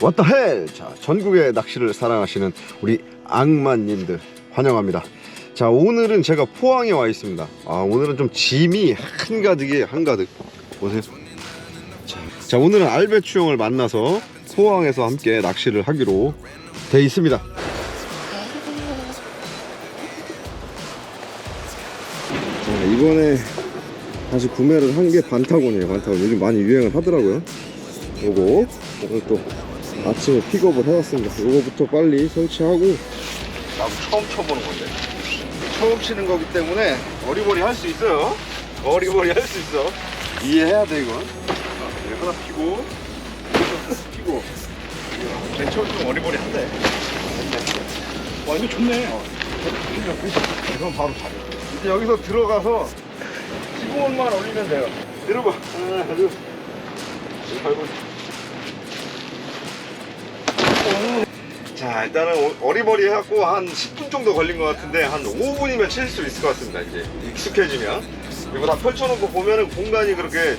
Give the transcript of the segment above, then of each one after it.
왔다 헬! 자, 전국의 낚시를 사랑하시는 우리 악마님들 환영합니다. 자, 오늘은 제가 포항에 와 있습니다. 아, 오늘은 좀 짐이 한가득이에요, 한가득. 보세요. 자, 자, 오늘은 알배추 형을 만나서 포항에서 함께 낚시를 하기로 돼 있습니다. 자, 이번에 다시 구매를 한 게 반타곤이에요, 반타곤. 요즘 많이 유행을 하더라고요. 요거 오늘 또 아침에 픽업을 해왔습니다. 요거부터 빨리 설치하고. 나도 처음 쳐보는 건데. 처음 치는 거기 때문에 어리버리 할 수 있어요. 어리버리 할 수 있어. 이해해야 돼 이건. 자, 이거 하나 피고 피고. 맨 처음 좀 어리버리 한데. 와 이거 좋네. 이건 바로 잡아 이제 여기서 들어가서 15원만 올리면 돼요. 내려봐. 하나 둘. 셋, 밟고 자 일단은 어- 어리버리 해갖고 한 10분 정도 걸린 것 같은데 한 5분이면 칠 수 있을 것 같습니다 이제. 익숙해지면. 그리고 다 펼쳐놓고 보면은 공간이 그렇게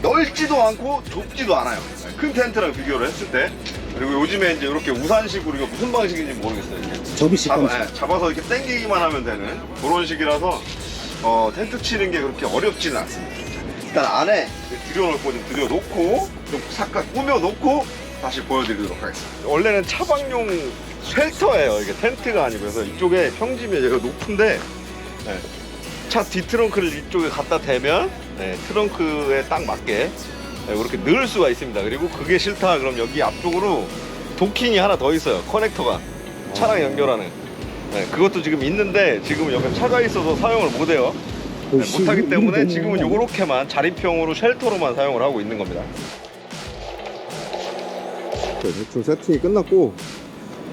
넓지도 않고 좁지도 않아요. 큰 텐트랑 비교를 했을 때. 그리고 요즘에 이제 이렇게 우산식으로 이거 무슨 방식인지 모르겠어요 이게. 접이식 잡아, 방식. 예, 잡아서 이렇게 당기기만 하면 되는 그런 식이라서 어, 텐트 치는 게 그렇게 어렵지는 않습니다. 일단 안에 들여놓고 좀 들여놓고 좀 잠깐 꾸며놓고 다시 보여드리도록 하겠습니다. 원래는 차박용 쉘터예요. 이게 텐트가 아니고. 그래서 이쪽에 평지면 여기가 높은데 예, 차 뒤트렁크를 이쪽에 갖다 대면 예, 트렁크에 딱 맞게 예, 이렇게 넣을 수가 있습니다. 그리고 그게 싫다. 그럼 여기 앞쪽으로 도킹이 하나 더 있어요. 커넥터가. 차랑 연결하는. 네, 그것도 지금 있는데 지금 여기 차가 있어서 사용을 못해요. 네, 못하기 때문에 지금은 요렇게만 자립형으로 쉘터로만 사용을 하고 있는 겁니다 대충 세팅이 끝났고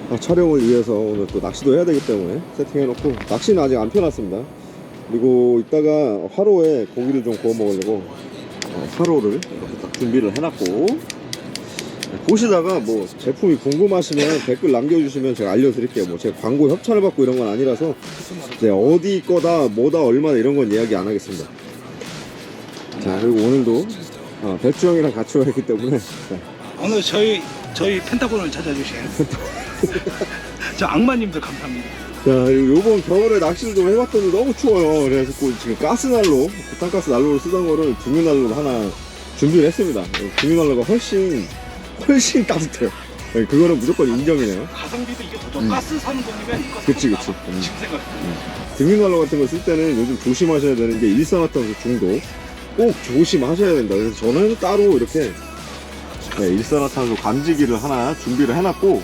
아, 촬영을 위해서 오늘 또 낚시도 해야 되기 때문에 세팅해놓고 낚시는 아직 안 펴놨습니다 그리고 이따가 화로에 고기를 좀 구워 먹으려고 어, 화로를 이렇게 딱 준비를 해놨고 네, 보시다가 뭐 제품이 궁금하시면 댓글 남겨주시면 제가 알려드릴게요. 뭐 제가 광고 협찬을 받고 이런 건 아니라서 네, 어디 거다 뭐다 얼마다 이런 건 이야기 안 하겠습니다. 자 그리고 오늘도 어, 배추 형이랑 같이 와 있기 때문에 네, 오늘 저희 저희 펜타곤을 찾아주신 저 악마님들 감사합니다. 자 요번 겨울에 낚시를 좀 해봤더니 너무 추워요. 그래서 그 지금 가스난로 부탄가스 난로를 쓰던 거를 중유난로를 하나 준비를 했습니다. 중유난로가 훨씬 훨씬 따뜻해요. 네, 그거는 무조건 인정이네요. 가성비도 이게 더죠. 음. 가스 사는 돈이면 이거 그치, 그치. 거 음. 지금 생각. 등유난로 같은 거 쓸 때는 요즘 조심하셔야 되는 게 일산화탄소 중독 꼭 조심하셔야 된다. 그래서 저는 따로 이렇게 네, 일산화탄소 감지기를 하나 준비를 해놨고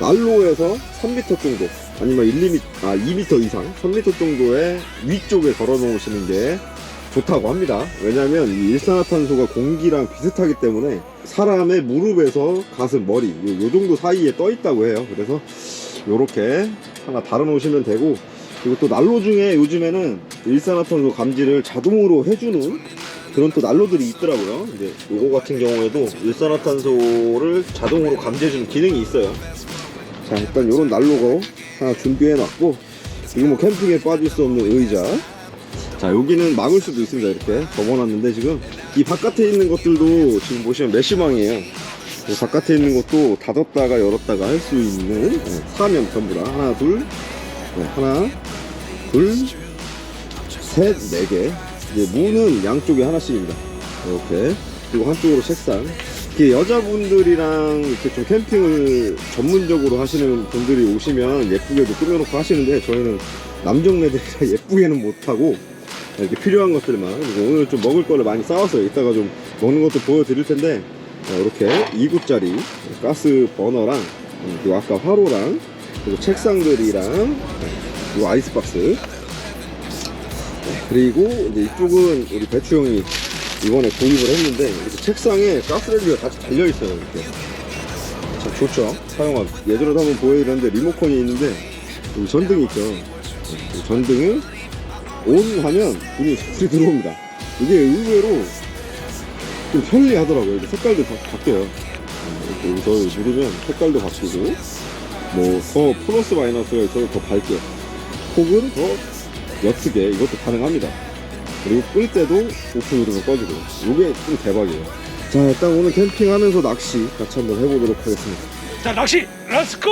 난로에서 3m 정도 아니면 1m, 아 2m 이상 3m 정도의 위쪽에 걸어 놓으시는 게 좋다고 합니다. 왜냐하면 이 일산화탄소가 공기랑 비슷하기 때문에 사람의 무릎에서 가슴, 머리 요, 요 정도 사이에 떠 있다고 해요. 그래서 요렇게 하나 달아 놓으시면 되고 그리고 또 난로 중에 요즘에는 일산화탄소 감지를 자동으로 해주는 그런 또 난로들이 있더라고요. 이제 요거 같은 경우에도 일산화탄소를 자동으로 감지해주는 기능이 있어요. 자, 일단 요런 난로가 하나 준비해놨고, 그리고 뭐 캠핑에 빠질 수 없는 의자. 자, 여기는 막을 수도 있습니다. 이렇게 접어놨는데 지금 이 바깥에 있는 것들도 지금 보시면 메시망이에요. 이 바깥에 있는 것도 닫았다가 열었다가 할 수 있는 네, 사면 전부 다 하나, 둘, 네, 하나, 둘, 셋, 네 개. 이제 문은 양쪽에 하나씩입니다. 이렇게. 그리고 한쪽으로 책상. 이렇게 여자분들이랑 이렇게 좀 캠핑을 전문적으로 하시는 분들이 오시면 예쁘게도 꾸며놓고 하시는데 저희는 남정네들이라 예쁘게는 못하고 이렇게 필요한 것들만 그리고 오늘 좀 먹을 거를 많이 싸왔어요. 이따가 좀 먹는 것도 보여드릴 텐데 자, 이렇게 2구짜리 가스 버너랑 음, 그리고 아까 화로랑 그리고 책상들이랑 그리고 아이스박스 네, 그리고 이제 이쪽은 우리 배추 형이 이번에 구입을 했는데 이렇게 책상에 가스레인지가 같이 달려 있어요 이렇게. 참 좋죠? 사용하기. 예전에도 한번 보여드렸는데 리모컨이 있는데 여기 전등이 있죠. 이 전등을 온 하면 불이 불이 들어옵니다. 이게 의외로 좀 편리하더라고요. 색깔도 바, 바뀌어요. 음, 이렇게 여기서 누르면 색깔도 바뀌고 뭐 더 플러스 마이너스가 있어서 더 밝게 혹은 더 옅게 이것도 가능합니다. 그리고 끌 때도 오프 누르면 꺼지고 이게 좀 대박이에요. 자 일단 오늘 캠핑하면서 낚시 같이 한번 해보도록 하겠습니다. 자 낚시 렛츠고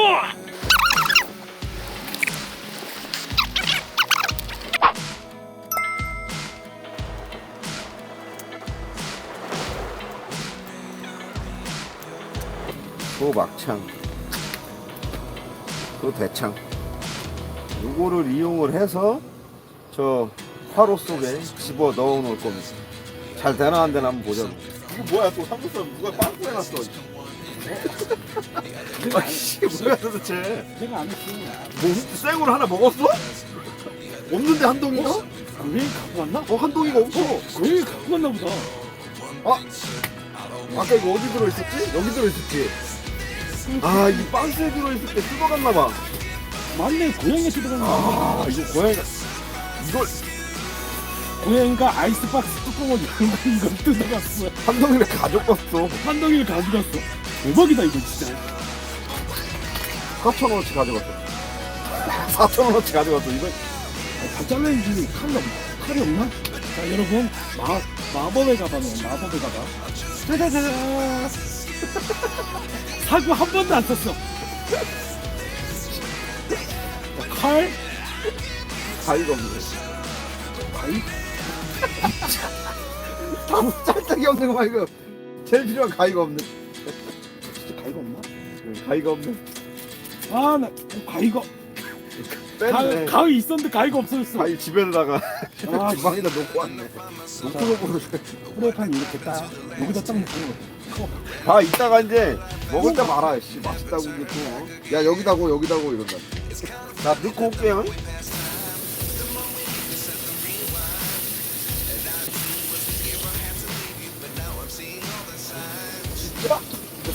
소막창 소대창. 요거를 이용을 해서 저 화로 속에 집어 넣어 놓을 겁니다. 잘 되나 안 되나 한번 보자 이거 뭐야 또 삼겹살 누가 빵꾸 해놨어. 아씨 뭐야 도대체. 제가 안 했어 뭐 생으로 하나 먹었어? 없는데 한 동이가? 왜 갖고 왔나? 어 한 동이가 없어. 왜 갖고 왔나 보다. 아 아까 이거 어디 들어있었지? 여기 들어있었지? 아이 박스에 들어있을 때 뜯어갔나 봐. 맞네 고양이가 뜯어간 거아 이거 고양이가 이걸. 고양이가 아이스박스 뚜껑을 열고 이걸 뜯어갔어. 한 덩이를 가져갔어. 한 덩이를 가져갔어. 대박이다 이거 진짜. 4천 원어치 가져갔어. 4천 원어치 가져갔어 이거. 다 잘라야지 칼이 없나? 칼이 없나? 자 여러분 마, 마법의 가방이에요 마법의 가방. 짜자잔 사고 한 번도 안 썼어. 자, 칼 가위가 없네 가위? 다 짤짝이 없는 거봐 이거. 제일 필요한 가위가 없네. 진짜 가위가 없나? 가위가 없네. 아 나 가위가. 뺐네. 가, 가위 있었는데 가위가 없어졌어. 가위 집에다가 아, 주방에다 놓고 왔네. 노트북으로 프라이팬 이렇게 딱 여기다 딱 놓고 다 이따가 이제 먹을 때 말아 씨. 맛있다고 이제 또야 여기다고 여기다고 이런다. 자 넣고 올게요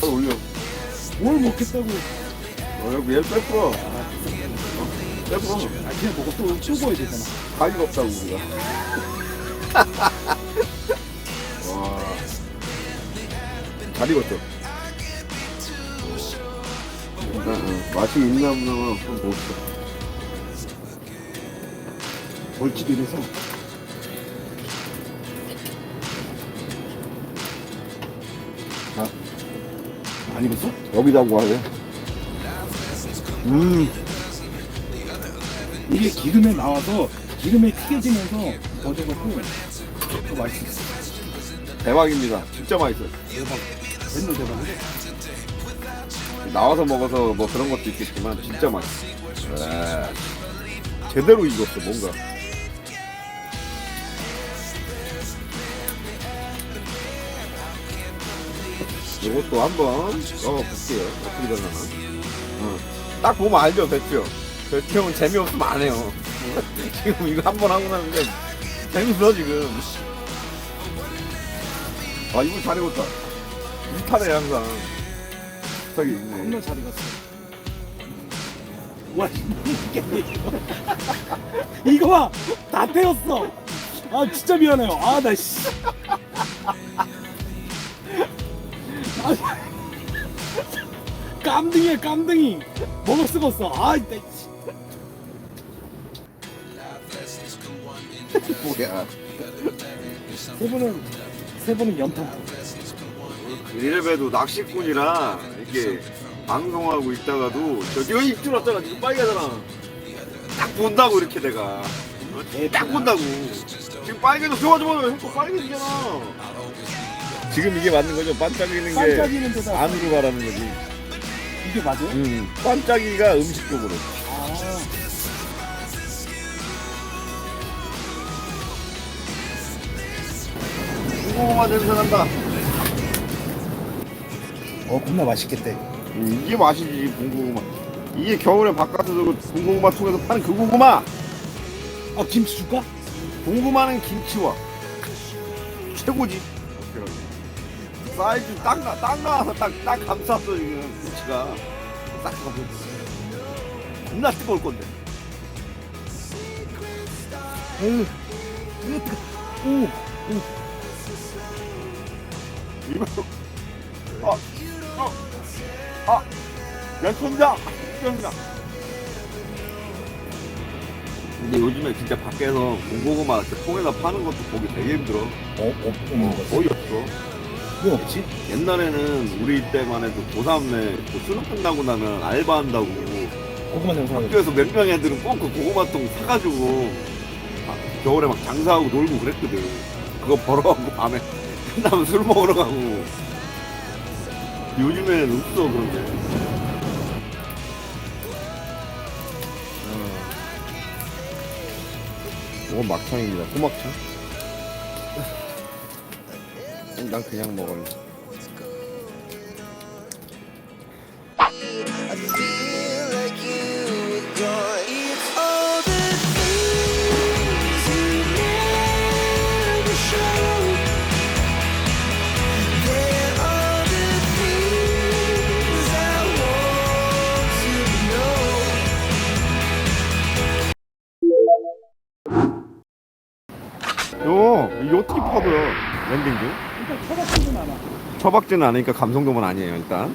올려. 뭘 먹겠다고. 어 여기 얘 어, 빼풀어. 아 그냥 먹고 또 뜨거워야 되잖아. 가위가 없다고 우리가. 와 잘 익었죠? 응, 응. 맛이 있나 없나 한번 봅시다 벌집 이래서 안 익었어? 여기다고 하래 음. 이게 기름에 나와서 기름에 튀겨지면서 버져갖고 더 맛있어. 대박입니다. 진짜 맛있어요 대박. 맨날 대박이래 나와서 먹어서 뭐 그런 것도 있겠지만 진짜 맛있어. 네. 제대로 익었어 뭔가 이것도 한번 넣어볼게요. 어떻게 되나. 어. 딱 보면 알죠 배추 배추 형은 재미없으면 안 해요. 지금 이거 한 번 하고 나는데 재밌어 지금. 아 이거 잘 익었다. 이탈해 항상 저기 있네. 겁나 잘 익었어. 와 이게. 이거 이거 봐 다 태웠어. 아 진짜 미안해요. 아 나 씨 아, 깜등이야 깜등이. 먹을 수가 없어? 아 나, 씨. 뭐야. 세 분은 세 분은 연탄. 이래봬도 낚시꾼이라 이게 방송하고 있다가도 저기 여기 입줄 왔잖아. 지금 빨개잖아. 딱 본다고 이렇게 내가. 어? 딱 본다고. 지금 빨개져 좋아 좋아 형거 빨개지잖아 지금 이게 맞는 거죠? 반짝이는 반짝이는 데다 안으로 가라는 거지. 이게 맞아요? 음, 반짝이가 음식 쪽으로. 아. 고구마 냄새 난다. 어, 겁나 맛있겠대. 음, 이게 맛이지 군고구마. 이게 겨울에 바깥에서 그 군고구마 통에서 파는 그 고구마! 아, 김치 줄까? 고구마는 김치와 최고지. 사이즈 딱, 나, 딱 나와서 딱, 딱 감쌌어, 지금. 김치가. 딱 감쌌어. 겁나 뜨거울 건데. 에휴, 뜨거, 뜨거. 오, 오. 이거. 아, 아, 아. 야, 손자! 손자! 근데 요즘에 진짜 밖에서 군고구마 이렇게 통에다 파는 것도 보기 되게 힘들어. 어, 어, 어, 거의 없어. 뭐 없지? 옛날에는 우리 때만 해도 고3에 뭐 수능 끝나고 나면 알바한다고 고구마 장사하고 학교에서 몇 명 애들은 꼭 그 고구마통 사가지고 아, 겨울에 막 장사하고 놀고 그랬거든. 그거 벌어가고 밤에 끝나면 술 먹으러 가고. 요즘에는 없어 그런 게. 이건 막창입니다. 소막창. 난 그냥 먹을래. 처박지는 않으니까 감성돔은 아니에요, 일단.